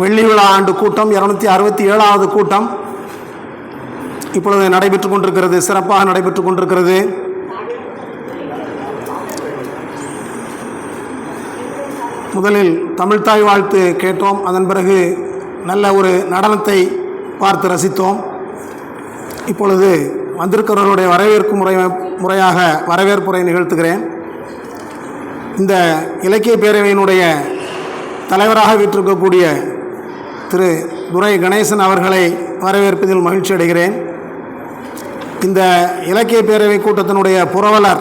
வெள்ளி விழா ஆண்டு கூட்டம் இரநூத்தி அறுபத்தி ஏழாவது கூட்டம். இப்பொழுது நடைபெற்று கொண்டிருக்கிறது சிறப்பாக நடைபெற்று கொண்டிருக்கிறது. முதலில் தமிழ்தாய் வாழ்த்து கேட்டோம். அதன் பிறகு நல்ல ஒரு நடனத்தை பார்த்து ரசித்தோம். இப்பொழுது வந்திருக்கிறவர்களுடைய வரவேற்பு முறை முறையாக வரவேற்புரை நிகழ்த்துகிறேன். இந்த இலக்கிய பேரவையினுடைய தலைவராக வீற்றிருக்கக்கூடிய திரு துரை கணேசன் அவர்களை வரவேற்பதில் மகிழ்ச்சி அடைகிறேன். இந்த இலக்கிய பேரவை கூட்டத்தினுடைய புரவலர்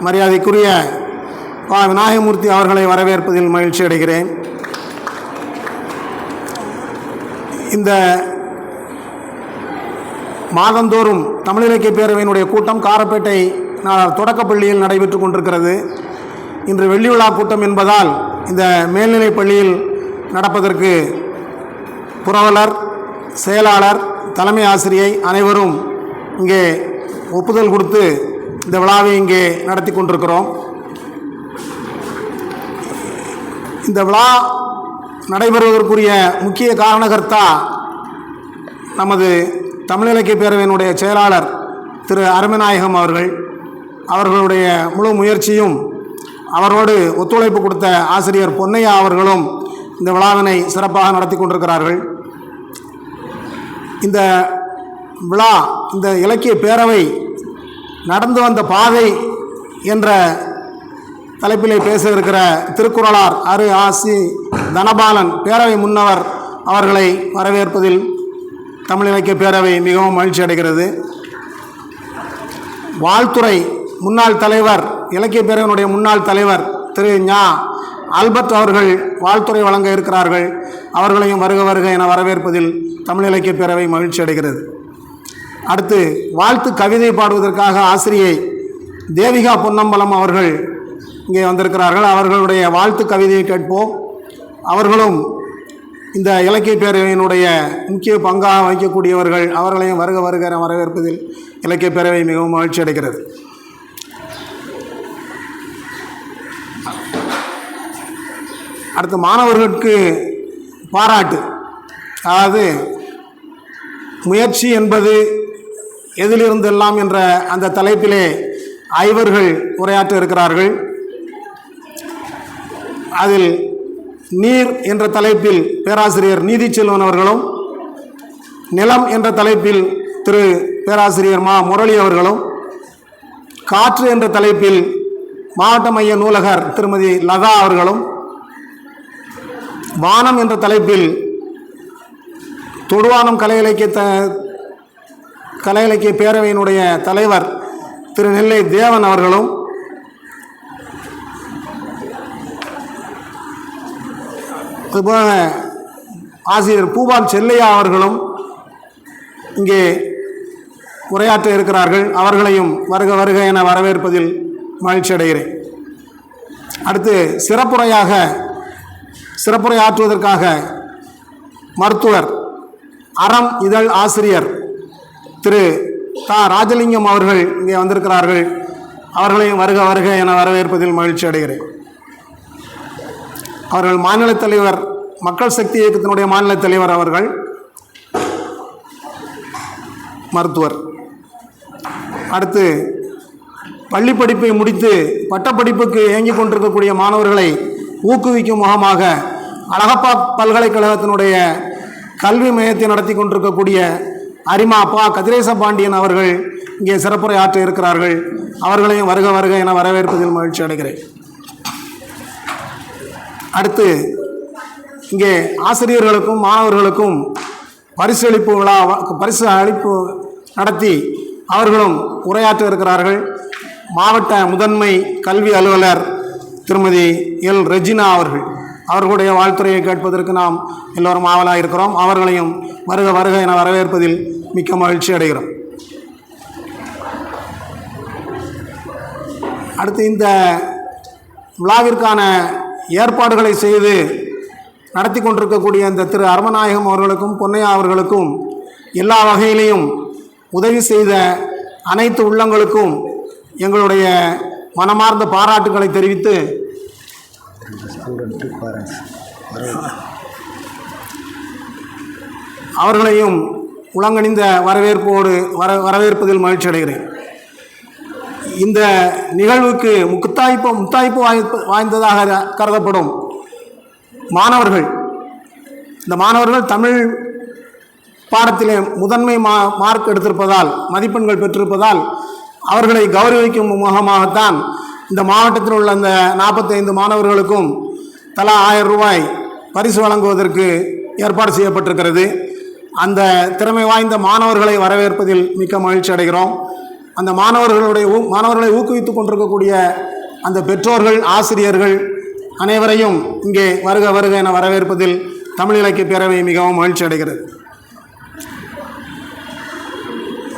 மரியாதைக்குரிய பா. விநாயகமூர்த்தி அவர்களை வரவேற்பதில் மகிழ்ச்சி அடைகிறேன். இந்த மாதந்தோறும் தமிழ் இலக்கிய பேரவையினுடைய கூட்டம் காரப்பேட்டை நா- தொடக்கப்பள்ளியில் நடைபெற்று கொண்டிருக்கிறது. இன்று வெள்ளி விழா கூட்டம் என்பதால் இந்த மேல்நிலைப் பள்ளியில் நடப்பதற்கு புரவலர் செயலாளர் தலைமை ஆசிரியை அனைவரும் இங்கே ஒப்புதல் கொடுத்து இந்த விழாவை இங்கே நடத்தி கொண்டிருக்கிறோம். இந்த விழா நடைபெறுவதற்குரிய முக்கிய காரணகர்த்தா நமது தமிழ் இலக்கிய பேரவையினுடைய செயலாளர் திரு அருமநாயகம் அவர்கள். அவர்களுடைய முழு முயற்சியும் அவரோடு ஒத்துழைப்பு கொடுத்த ஆசிரியர் பொன்னையா அவர்களும் இந்த விழாவினை சிறப்பாக நடத்தி கொண்டிருக்கிறார்கள். இந்த விழா இந்த இலக்கிய பேரவை நடந்து வந்த பாதை என்ற தலைப்பிலே பேச இருக்கிற திருக்குறளார் அரு ஆசி தனபாலன் பேரவை முன்னவர் அவர்களை வரவேற்பதில் தமிழ் இலக்கிய பேரவை மிகவும் மகிழ்ச்சி அடைகிறது. வாழ்த்துறை முன்னாள் தலைவர் இலக்கிய பேரவையினுடைய முன்னாள் தலைவர் திரு ஞா ஆல்பர்ட் அவர்கள் வாழ்த்துறை வழங்க இருக்கிறார்கள். அவர்களையும் வருக வருக என வரவேற்பதில் தமிழ் இலக்கிய பேரவை மகிழ்ச்சி அடைகிறது. அடுத்து வாழ்த்து கவிதை பாடுவதற்காக ஆசிரியை தேவிகா பொன்னம்பலம் அவர்கள் இங்கே வந்திருக்கிறார்கள். அவர்களுடைய வாழ்த்து கவிதையை கேட்போம். அவர்களும் இந்த இலக்கிய பேரவையினுடைய முக்கிய பங்காக வகிக்கக்கூடியவர்கள். அவர்களையும் வருக வருக என வரவேற்பதில் இலக்கிய பேரவை மிகவும் மகிழ்ச்சி அடைகிறது. அடுத்து மாணவர்களுக்கு பாராட்டு. அதாவது முயற்சி என்பது எதிலிருந்தெல்லாம் என்ற அந்த தலைப்பிலே ஐவர்கள் உரையாற்ற இருக்கிறார்கள். அதில் நீர் என்ற தலைப்பில் பேராசிரியர் நீதிச்செல்வன் அவர்களும் நிலம் என்ற தலைப்பில் திரு பேராசிரியர் மா முரளி அவர்களும் காற்று என்ற தலைப்பில் மாவட்ட மைய நூலகர் திருமதி லதா அவர்களும் வானம் என்ற தலைப்பில் தொடுவானம் கலை இலக்கிய த கலை இலக்கிய பேரவையினுடைய தலைவர் திரு நெல்லை தேவன் அவர்களும் அதுபோக ஆசிரியர் பூபால் செல்லையா அவர்களும் இங்கே உரையாற்ற இருக்கிறார்கள். அவர்களையும் வருக வருக என வரவேற்பதில் மகிழ்ச்சி அடைகிறேன் அடுத்து சிறப்புரையாக சிறப்புரை ஆற்றுவதற்காக மருத்துவர் அறம் இதழ் ஆசிரியர் திரு தா. ராஜலிங்கம் அவர்கள் இங்கே வந்திருக்கிறார்கள். அவர்களையும் வருக வருக என வரவேற்பதில் மகிழ்ச்சி அடைகிறேன். அவர்கள் மாநில தலைவர் மக்கள் சக்தி இயக்கத்தினுடைய மாநில தலைவர் அவர்கள் மருத்துவர். அடுத்து பள்ளி படிப்பை முடித்து பட்டப்படிப்புக்கு இயங்கிக் கொண்டிருக்கக்கூடிய மாணவர்களை ஊக்குவிக்கும் முகமாக அழகப்பா பல்கலைக்கழகத்தினுடைய கல்வி மையத்தை நடத்தி கொண்டிருக்கக்கூடிய அரிமா பா கதிரேச பாண்டியன் அவர்கள் இங்கே சிறப்புரை ஆற்ற இருக்கிறார்கள். அவர்களையும் வருக வருக என வரவேற்பதில் மகிழ்ச்சி அடைகிறேன். அடுத்து இங்கே ஆசிரியர்களுக்கும் மாணவர்களுக்கும் பரிசு அளிப்பு விழா பரிசு அளிப்பு நடத்தி அவர்களும் உரையாற்ற இருக்கிறார்கள். மாவட்ட முதன்மை கல்வி அலுவலர் திருமதி எல் ரெஜினா அவர்கள். அவர்களுடைய வாழ்த்துறையை கேட்பதற்கு நாம் எல்லோரும் ஆவலாக இருக்கிறோம். அவர்களையும் வருக வருக என வரவேற்பதில் மிக்க மகிழ்ச்சி அடைகிறோம். அடுத்து இந்த விழாவிற்கான ஏற்பாடுகளை செய்து நடத்தி கொண்டிருக்கக்கூடிய இந்த திரு அருமநாயகம் அவர்களுக்கும் பொன்னையா அவர்களுக்கும் எல்லா வகையிலையும் உதவி செய்த அனைத்து உள்ளங்களுக்கும் எங்களுடைய மனமார்ந்த பாராட்டுக்களை தெரிவித்து அவர்களையும் உளங்கணிந்த வரவேற்போடு வர வரவேற்பதில் மகிழ்ச்சி அடைகிறேன். இந்த நிகழ்வுக்கு முத்தாய்ப்பு முத்தாய்ப்பு வாய்ப்பு வாய்ந்ததாக கருதப்படும் மாணவர்கள் இந்த மாணவர்கள் தமிழ் பாடத்திலே முதன்மை மா மார்க் எடுத்திருப்பதால் மதிப்பெண்கள் பெற்றிருப்பதால் அவர்களை கௌரவிக்கும் முகமாகத்தான் இந்த மாவட்டத்தில் உள்ள அந்த நாற்பத்தைந்து மாணவர்களுக்கும் தலா ஆயிரம் ரூபாய் பரிசு வழங்குவதற்கு ஏற்பாடு செய்யப்பட்டிருக்கிறது. அந்த திறமை வாய்ந்த மாணவர்களை வரவேற்பதில் மிக்க மகிழ்ச்சி அடைகிறோம். அந்த மாணவர்களுடைய ஊ மாணவர்களை ஊக்குவித்து கொண்டிருக்கக்கூடிய அந்த பெற்றோர்கள் ஆசிரியர்கள் அனைவரையும் இங்கே வருக வருக என வரவேற்பதில் தமிழ் இலக்கிய பேரவை மிகவும் மகிழ்ச்சி அடைகிறது.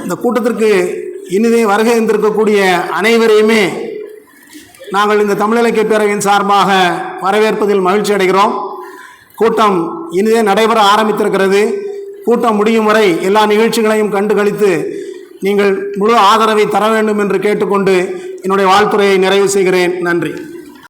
இந்த கூட்டத்திற்கு இனிதே வருகை இருந்திருக்கக்கூடிய அனைவரையுமே நாங்கள் இந்த தமிழ் இலக்கிய பேரவையின் சார்பாக வரவேற்பதில் மகிழ்ச்சி அடைகிறோம். கூட்டம் இனிதே நடைபெற ஆரம்பித்திருக்கிறது. கூட்டம் முடியும் வரை எல்லா நிகழ்ச்சிகளையும் கண்டு கழித்து நீங்கள் முழு ஆதரவை தர வேண்டும் என்று கேட்டுக்கொண்டு என்னுடைய வாழ்த்துறையை நிறைவு செய்கிறேன். நன்றி.